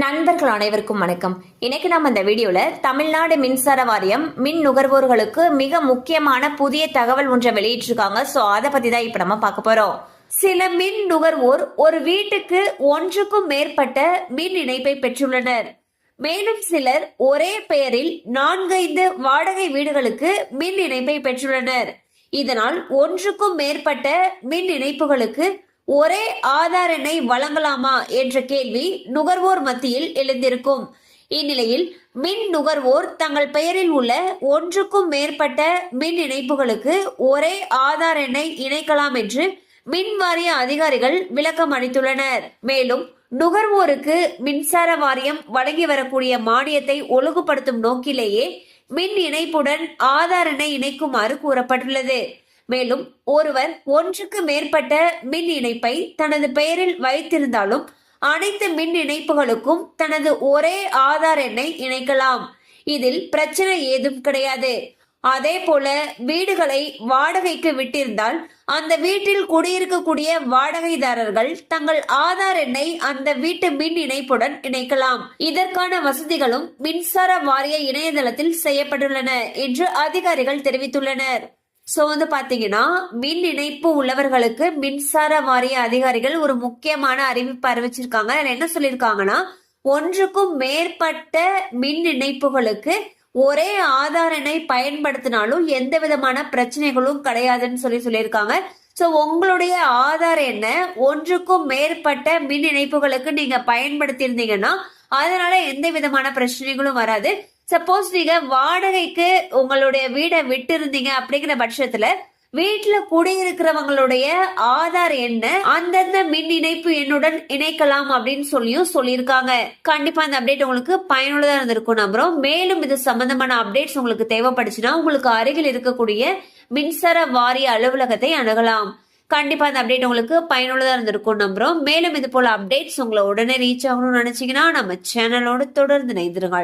நண்பர்கள் அனைவருக்கும் வணக்கம். இன்னைக்கு நம்ம இந்த வீடியோல தமிழ்நாடு மின்சார வாரியம் மின் நுகர்வோர்களுக்கு மிக முக்கியமான புதிய தகவல் ஒன்றை வெளியிட்டிருக்காங்க. சோ அதை பத்தி தான் இப்ப நம்ம பார்க்க போறோம். சில மின் நுகர்வோர் ஒரு வீட்டுக்கு ஒன்றுக்கும் மேற்பட்ட மின் இணைப்பை பெற்றுள்ளனர். மேலும் சிலர் ஒரே பெயரில் நான்கைந்து வாடகை வீடுகளுக்கு மின் இணைப்பை பெற்றுள்ளனர். இதனால் ஒன்றுக்கும் மேற்பட்ட மின் இணைப்புகளுக்கு ஒரே ஆதார் எண்ணை வழங்கலாமா என்ற கேள்வி நுகர்வோர் மத்தியில் எழுந்திருக்கும். இந்நிலையில் மின் நுகர்வோர் தங்கள் பெயரில் உள்ள ஒன்றுக்கும் மேற்பட்ட மின் இணைப்புகளுக்கு ஒரே ஆதார் எண்ணை இணைக்கலாம் என்று மின் வாரிய அதிகாரிகள் விளக்கம் அளித்துள்ளனர். மேலும் நுகர்வோருக்கு மின்சார வாரியம் வழங்கி வரக்கூடிய மானியத்தை ஒழுங்குபடுத்தும் நோக்கிலேயே மின் இணைப்புடன் ஆதார் எண்ணை இணைக்குமாறு கூறப்பட்டுள்ளது. மேலும் ஒருவர் ஒன்றுக்கு மேற்பட்ட மின் இணைப்பை தனது பெயரில் வைத்திருந்தாலும் அனைத்து மின் இணைப்புகளுக்கும் தனது ஒரே ஆதார் எண்ணை இணைக்கலாம். இதில் பிரச்சனை ஏதும் கிடையாது. அதே போல வீடுகளை வாடகைக்கு விட்டிருந்தால் அந்த வீட்டில் குடியிருக்கக்கூடிய வாடகைதாரர்கள் தங்கள் ஆதார் எண்ணை அந்த வீட்டு மின் இணைப்புடன் இணைக்கலாம். இதற்கான வசதிகளும் மின்சார வாரிய இணையதளத்தில் செய்யப்பட்டுள்ளன என்று அதிகாரிகள் தெரிவித்துள்ளனர். ஸோ வந்து பார்த்தீங்கன்னா மின் இணைப்பு உள்ளவர்களுக்கு மின்சார வாரிய அதிகாரிகள் ஒரு முக்கியமான அறிவிப்பு அறிவிச்சிருக்காங்க. அதில் என்ன சொல்லியிருக்காங்கன்னா ஒன்றுக்கும் மேற்பட்ட மின் இணைப்புகளுக்கு ஒரே ஆதார் எண்ணை பயன்படுத்தினாலும் எந்த விதமான பிரச்சனைகளும் கிடையாதுன்னு சொல்லி சொல்லியிருக்காங்க. ஸோ உங்களுடைய ஆதார் எண்ணை ஒன்றுக்கும் மேற்பட்ட மின் இணைப்புகளுக்கு நீங்க பயன்படுத்தியிருந்தீங்கன்னா அதனால எந்த விதமான பிரச்சனைகளும் வராது. சப்போஸ் நீங்க வாடகைக்கு உங்களுடைய வீடை விட்டு இருந்தீங்க அப்படிங்கிற பட்சத்துல வீட்டுல குடியிருக்கிறவங்களுடைய ஆதார் எண்ண அந்தந்த மின் இணைப்பு எண்ணுடன் இணைக்கலாம் அப்படின்னு சொல்லியும் சொல்லியிருக்காங்க. கண்டிப்பா இந்த அப்டேட் உங்களுக்கு பயனுள்ளதா இருந்திருக்கும் நம்புறோம். மேலும் இது சம்பந்தமான அப்டேட்ஸ் உங்களுக்கு தேவைப்படுச்சுன்னா உங்களுக்கு அருகில் இருக்கக்கூடிய மின்சார வாரிய அலுவலகத்தை அணுகலாம். கண்டிப்பா இந்த அப்டேட் உங்களுக்கு பயனுள்ளதா இருந்திருக்கும் நம்புறோம். மேலும் இது போல அப்டேட்ஸ் உங்களை உடனே ரீச் ஆகணும்னு நினைச்சீங்கன்னா நம்ம சேனலோடு தொடர்ந்து இணைந்திருங்கள்.